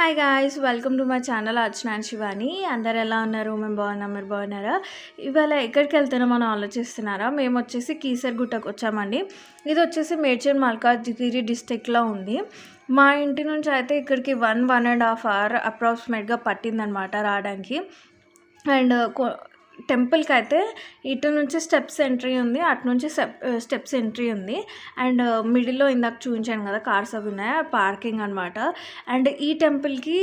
Hi guys welcome to my channel Archana Shivani అందరు ఎలా ఉన్నారు? మేము బాగున్నాం మీరు బాగున్నారా? ఇవాళ ఎక్కడికి వెళ్తున్నామో మనం ఆలోచిస్తున్నారా? మేము వచ్చేసి కీసర్గుట్టకు వచ్చామండి. ఇది వచ్చేసి మేడ్చల్ మల్కాజ్గిరి డిస్టిక్లో ఉంది. మా ఇంటి నుంచి అయితే ఇక్కడికి one one and half hour అప్రాక్సిమేట్గా పట్టిందనమాట రావడానికి. అండ్ టెంపుల్కి అయితే ఇటు నుంచి స్టెప్స్ ఎంట్రీ ఉంది అటు నుంచి స్టెప్ స్టెప్స్ ఎంట్రీ ఉంది. అండ్ మిడిల్లో ఇందాక చూపించాను కదా కార్స్ అవి ఉన్నాయి పార్కింగ్ అనమాట అండ్ ఈ టెంపుల్కి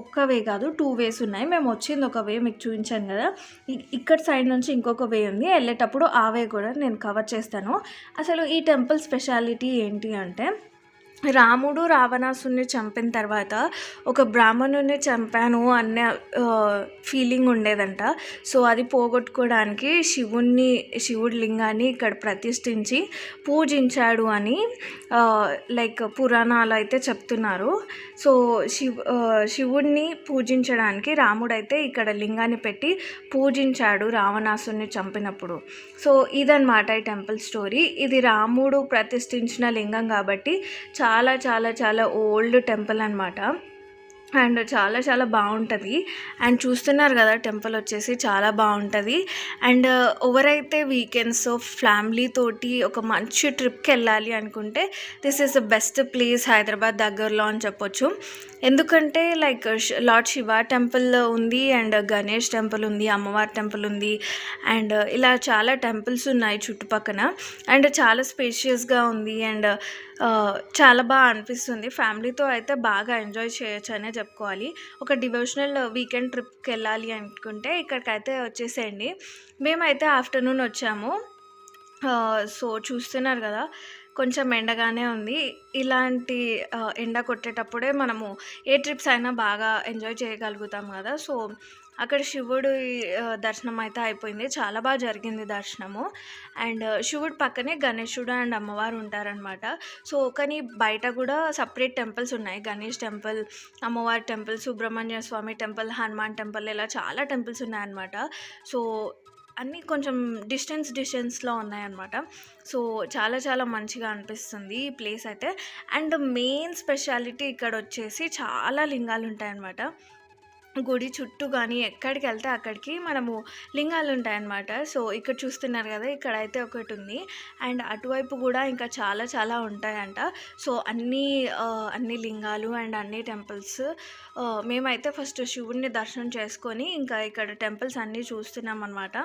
ఒక్క వే కాదు టూ వేస్ ఉన్నాయి. మేము వచ్చింది ఒక వే మీకు చూపించాను కదా. ఇక్కడ సైడ్ నుంచి ఇంకొక వే ఉంది. వెళ్ళేటప్పుడు ఆ వే కూడా నేను కవర్ చేస్తాను. అసలు ఈ టెంపుల్ స్పెషాలిటీ ఏంటి అంటే రాముడు రావణాసుని చంపిన తర్వాత ఒక బ్రాహ్మణుని చంపాను అన్న ఫీలింగ్ ఉండేదంట. సో అది పోగొట్టుకోవడానికి శివుణ్ణి శివుడి లింగాన్ని ఇక్కడ ప్రతిష్ఠించి పూజించాడు అని లైక్ పురాణాలు అయితే చెప్తున్నారు. సో శివ శివుణ్ణి పూజించడానికి రాముడైతే ఇక్కడ లింగాన్ని పెట్టి పూజించాడు రావణాసుని చంపినప్పుడు. సో ఇదన్నమాట ఈ టెంపుల్ స్టోరీ. ఇది రాముడు ప్రతిష్ఠించిన లింగం కాబట్టి చాలా చాలా చాలా చాలా ఓల్డ్ టెంపుల్ అనమాట అండ్ చాలా చాలా బాగుంటుంది. అండ్ చూస్తున్నారు కదా టెంపుల్ వచ్చేసి చాలా బాగుంటుంది. అండ్ ఎవరైతే వీకెండ్స్ ఫ్యామిలీ తోటి ఒక మంచి ట్రిప్కి వెళ్ళాలి అనుకుంటే this is the best place Hyderabad దగ్గరలో అని చెప్పొచ్చు. ఎందుకంటే లైక్ లార్డ్ శివ టెంపుల్ ఉంది అండ్ గణేష్ టెంపుల్ ఉంది అమ్మవారి టెంపుల్ ఉంది. అండ్ ఇలా చాలా టెంపుల్స్ ఉన్నాయి చుట్టుపక్కన. అండ్ చాలా స్పేషియస్గా ఉంది అండ్ చాలా బాగా అనిపిస్తుంది. ఫ్యామిలీతో అయితే బాగా ఎంజాయ్ చేయొచ్చు అనే చెప్పుకోవాలి. ఒక డివోషనల్ వీకెండ్ ట్రిప్కి వెళ్ళాలి అనుకుంటే ఇక్కడికైతే వచ్చేసేయండి. మేమైతే ఆఫ్టర్నూన్ వచ్చాము. సో చూస్తున్నారు కదా కొంచెం ఎండగానే ఉంది. ఇలాంటి ఎండ కొట్టేటప్పుడే మనము ఏ ట్రిప్స్ అయినా బాగా ఎంజాయ్ చేయగలుగుతాం కదా. సో అక్కడ శివుడు దర్శనం అయితే అయిపోయింది. చాలా బాగా జరిగింది దర్శనము. అండ్ శివుడు పక్కనే గణేశుడు అండ్ అమ్మవారు ఉంటారనమాట సో కానీ బయట కూడా సపరేట్ టెంపుల్స్ ఉన్నాయి. గణేష్ టెంపుల్ అమ్మవారి temple Subrahmanya Swamy temple Hanuman temple ఇలా చాలా టెంపుల్స్ ఉన్నాయన్నమాట. సో అన్నీ కొంచెం డిస్టెన్స్ డిస్టెన్స్లో ఉన్నాయన్నమాట. సో చాలా చాలా మంచిగా అనిపిస్తుంది ఈ ప్లేస్ అయితే. అండ్ మెయిన్ స్పెషాలిటీ ఇక్కడ వచ్చేసి చాలా లింగాలు ఉంటాయన్నమాట గుడి చుట్టూ కానీ ఎక్కడికి వెళ్తే అక్కడికి మనము లింగాలు ఉంటాయన్నమాట. సో ఇక్కడ చూస్తున్నారు కదా ఇక్కడ అయితే ఒకటి ఉంది. అండ్ అటువైపు కూడా ఇంకా చాలా చాలా ఉంటాయంట. సో అన్ని అన్ని లింగాలు అండ్ అన్ని టెంపుల్స్ మేమైతే ఫస్ట్ శివుడిని దర్శనం చేసుకొని ఇంకా ఇక్కడ టెంపుల్స్ అన్నీ చూస్తున్నాం అనమాట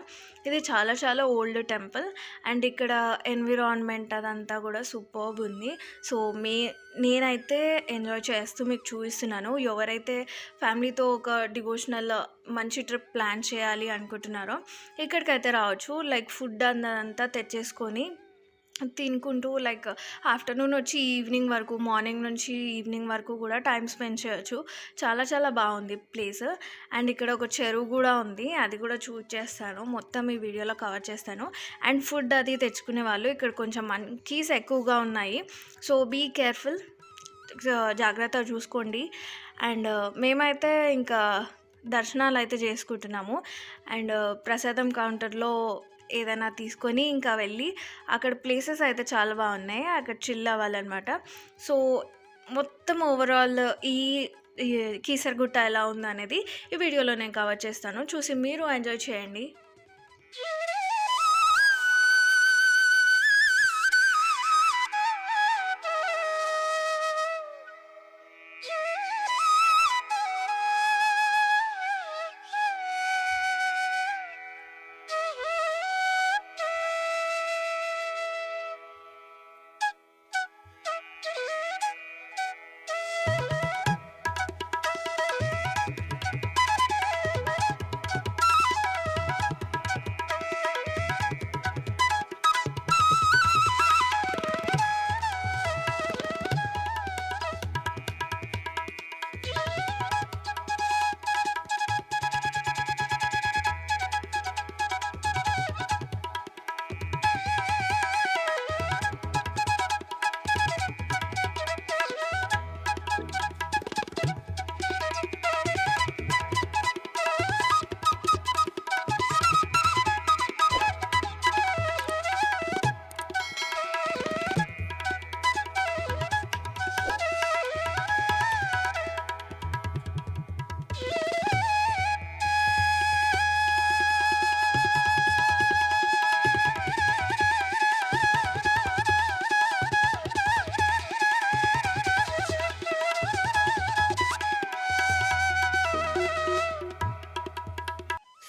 ఇది చాలా చాలా ఓల్డ్ టెంపుల్ అండ్ ఇక్కడ ఎన్విరాన్మెంట్ అదంతా కూడా సూపర్బ్ ఉంది. సో మే నేనైతే ఎంజాయ్ చేస్తూ మీకు చూపిస్తున్నాను. ఎవరైతే ఫ్యామిలీతో ఒక డివోషనల్ మంచి ట్రిప్ ప్లాన్ చేయాలి అనుకుంటున్నారో ఇక్కడికైతే రావచ్చు. లైక్ ఫుడ్ అందంతా తెచ్చేసుకొని తినుకుంటూ లైక్ ఆఫ్టర్నూన్ వచ్చి ఈవినింగ్ వరకు మార్నింగ్ నుంచి ఈవినింగ్ వరకు కూడా టైం స్పెండ్ చేయొచ్చు. చాలా చాలా బాగుంది ప్లేస్ అండ్ ఇక్కడ ఒక చెరువు కూడా ఉంది. అది కూడా చూస్ చేస్తాను. మొత్తం ఈ వీడియోలో కవర్ చేస్తాను. అండ్ ఫుడ్ అది తెచ్చుకునే వాళ్ళు ఇక్కడ కొంచెం మంకీస్ ఎక్కువగా ఉన్నాయి. సో బీ కేర్ఫుల్ జాగ్రత్త చూసుకోండి. అండ్ మేమైతే ఇంకా దర్శనాలు అయితే చేసుకుంటున్నాము. అండ్ ప్రసాదం కౌంటర్లో ఏదైనా తీసుకొని ఇంకా వెళ్ళి అక్కడ ప్లేసెస్ అయితే చాలా బాగున్నాయి. అక్కడ చిల్ అవ్వాలన్నమాట. సో మొత్తం ఓవరాల్ ఈ ఈ కీసరగుట్ట ఎలా ఉందనేది ఈ వీడియోలో నేను కవర్ చేస్తాను. చూసి మీరు ఎంజాయ్ చేయండి.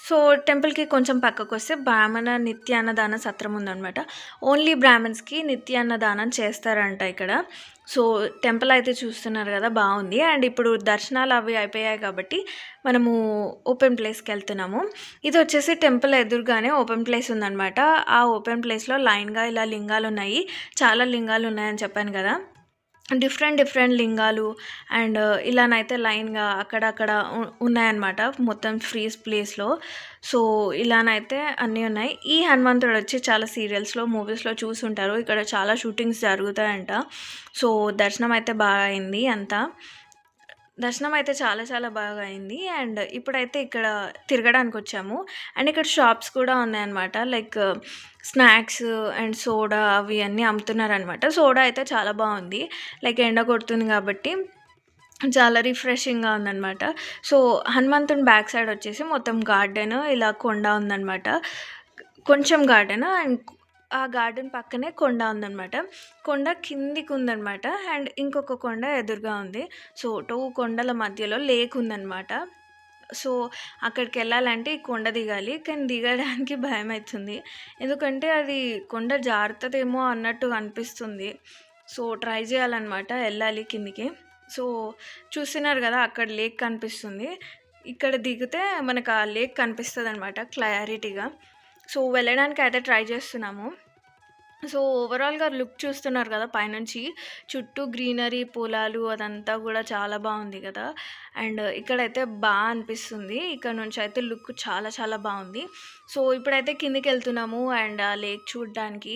సో టెంపుల్కి కొంచెం పక్కకు వస్తే బ్రాహ్మణ నిత్యాన్నదాన సత్రం ఉందనమాట ఓన్లీ బ్రాహ్మణ్స్కి నిత్యాన్నదానం చేస్తారంట ఇక్కడ. సో టెంపుల్ అయితే చూస్తున్నారు కదా బాగుంది. అండ్ ఇప్పుడు దర్శనాలు అవి అయిపోయాయి కాబట్టి మనము ఓపెన్ ప్లేస్కి వెళ్తున్నాము. ఇది వచ్చేసి టెంపుల్ ఎదురుగానే ఓపెన్ ప్లేస్ ఉందనమాట ఆ ఓపెన్ ప్లేస్లో లైన్గా ఇలా లింగాలు ఉన్నాయి చాలా లింగాలు ఉన్నాయని చెప్పాను కదా. డిఫరెంట్ డిఫరెంట్ లింగాలు అండ్ uh, ఇలానైతే లైన్గా అక్కడక్కడ ఉన్నాయన్నమాట మొత్తం ఫ్రీస్ ప్లేస్లో. సో ఇలానైతే అన్నీ ఉన్నాయి. ఈ హనుమంతుడు వచ్చి చాలా సీరియల్స్లో మూవీస్లో చూసుంటారు. ఇక్కడ చాలా షూటింగ్స్ జరుగుతాయంట. సో దర్శనం అయితే బాగా అయింది అంతా. దర్శనం అయితే చాలా చాలా బాగా అయింది. అండ్ ఇప్పుడైతే ఇక్కడ తిరగడానికి వచ్చాము అండ్ ఇక్కడ షాప్స్ కూడా ఉన్నాయన్నమాట. Like uh, snacks and soda అవి అన్నీ అమ్ముతున్నారనమాట సోడా అయితే చాలా బాగుంది. లైక్ ఎండ కొడుతుంది కాబట్టి చాలా రిఫ్రెషింగ్గా ఉందన్నమాట. సో హనుమంతుని బ్యాక్ సైడ్ వచ్చేసి మొత్తం గార్డెన్ ఇలా కొండ ఉందన్నమాట. కొంచెం గార్డెన్? అండ్ ఆ గార్డెన్ పక్కనే కొండ ఉందన్నమాట. కొండ కిందికి ఉందన్నమాట అండ్ ఇంకొక కొండ ఎదురుగా ఉంది. సో టూ కొండల మధ్యలో లేక్ ఉందన్నమాట. సో అక్కడికి వెళ్ళాలంటే ఈ కొండ దిగాలి. కానీ దిగడానికి భయం అవుతుంది ఎందుకంటే అది కొండ జారుతుందేమో అన్నట్టు అనిపిస్తుంది. సో ట్రై చేయాలన్నమాట వెళ్ళాలి కిందికి. సో చూస్తున్నారు కదా అక్కడ లేక్ కనిపిస్తుంది. ఇక్కడ దిగితే మనకు ఆ లేక్ కనిపిస్తుంది అనమాట క్లారిటీగా. సో వెళ్ళడానికి అయితే ట్రై చేస్తున్నాము. సో ఓవరాల్గా లుక్ చూస్తున్నారు కదా పైనుంచి. చుట్టూ గ్రీనరీ పొలాలు అదంతా కూడా చాలా బాగుంది కదా. అండ్ ఇక్కడైతే బాగా అనిపిస్తుంది. ఇక్కడ నుంచి అయితే లుక్ చాలా చాలా బాగుంది. సో ఇప్పుడైతే కిందికి వెళ్తున్నాము అండ్ ఆ లేక్ చూడడానికి.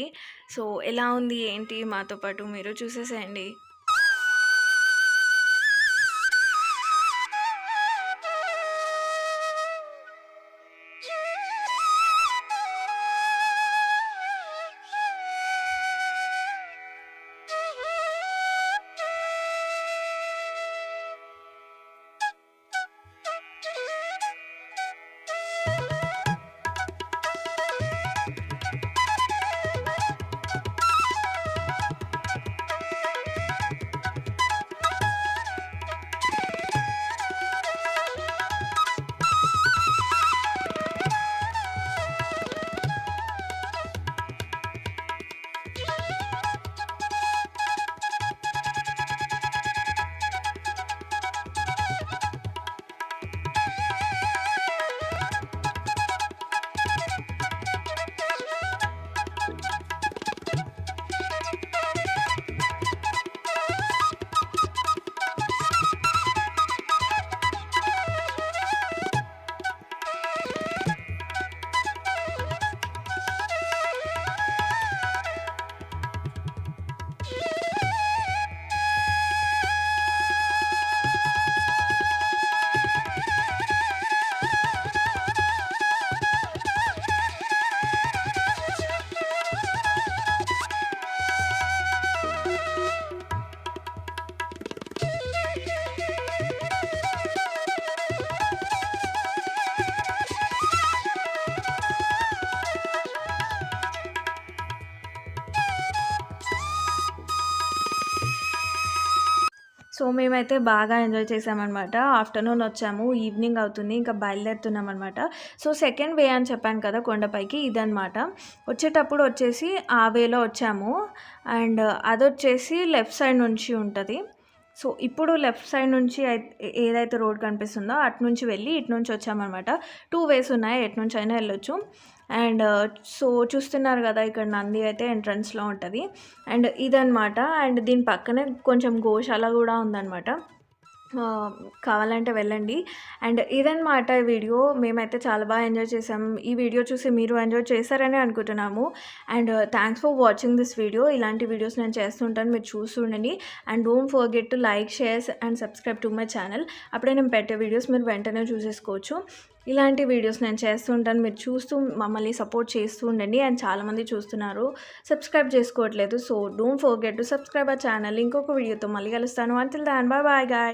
సో ఎలా ఉంది ఏంటి మాతో పాటు మీరు చూసేసేయండి. సో మేమైతే బాగా ఎంజాయ్ చేసామన్నమాట. ఆఫ్టర్నూన్ వచ్చాము ఈవినింగ్ అవుతుంది ఇంకా బయలుదేరుతున్నాం అనమాట సో సెకండ్ వే అని చెప్పాను కదా కొండపైకి ఇదనమాట వచ్చేటప్పుడు వచ్చేసి ఆ వేలో వచ్చాము. అండ్ అది వచ్చేసి లెఫ్ట్ సైడ్ నుంచి ఉంటుంది. సో ఇప్పుడు లెఫ్ట్ సైడ్ నుంచి ఏదైతే రోడ్ కనిపిస్తుందో అటు నుంచి వెళ్ళి ఇటు నుంచి వచ్చామన్నమాట. టూ వేస్ ఉన్నాయి ఎటు నుంచి అయినా వెళ్ళొచ్చు. అండ్ uh, సో చూస్తున్నారు కదా ఇక్కడ నంది అయితే ఎంట్రన్స్లో ఉంటుంది. అండ్ ఇదనమాట అండ్ దీని పక్కనే కొంచెం గోశాల కూడా ఉందన్నమాట. కావాలంటే వెళ్ళండి. అండ్ ఇదన్నమాట ఈ వీడియో మేమైతే చాలా బాగా ఎంజాయ్ చేసాం. ఈ వీడియో చూసి మీరు ఎంజాయ్ చేశారని అనుకుంటున్నాము. And thanks for watching this video. ఇలాంటి వీడియోస్ నేను చేస్తుంటాను. మీరు చూస్తుండండి and don't forget to like shares and subscribe to my channel. అప్పుడే నేను పెట్టే వీడియోస్ మీరు వెంటనే చూసేసుకోవచ్చు. ఇలాంటి వీడియోస్ నేను చేస్తుంటాను మీరు చూస్తూ మమ్మల్ని సపోర్ట్ చేస్తూ ఉండండి. అండ్ చాలామంది చూస్తున్నారు. సబ్స్క్రైబ్ చేసుకోవట్లేదు. So don't forget to subscribe ఆ ఛానల్. ఇంకొక వీడియోతో మళ్ళీ కలుస్తాను. Until then bye bye guy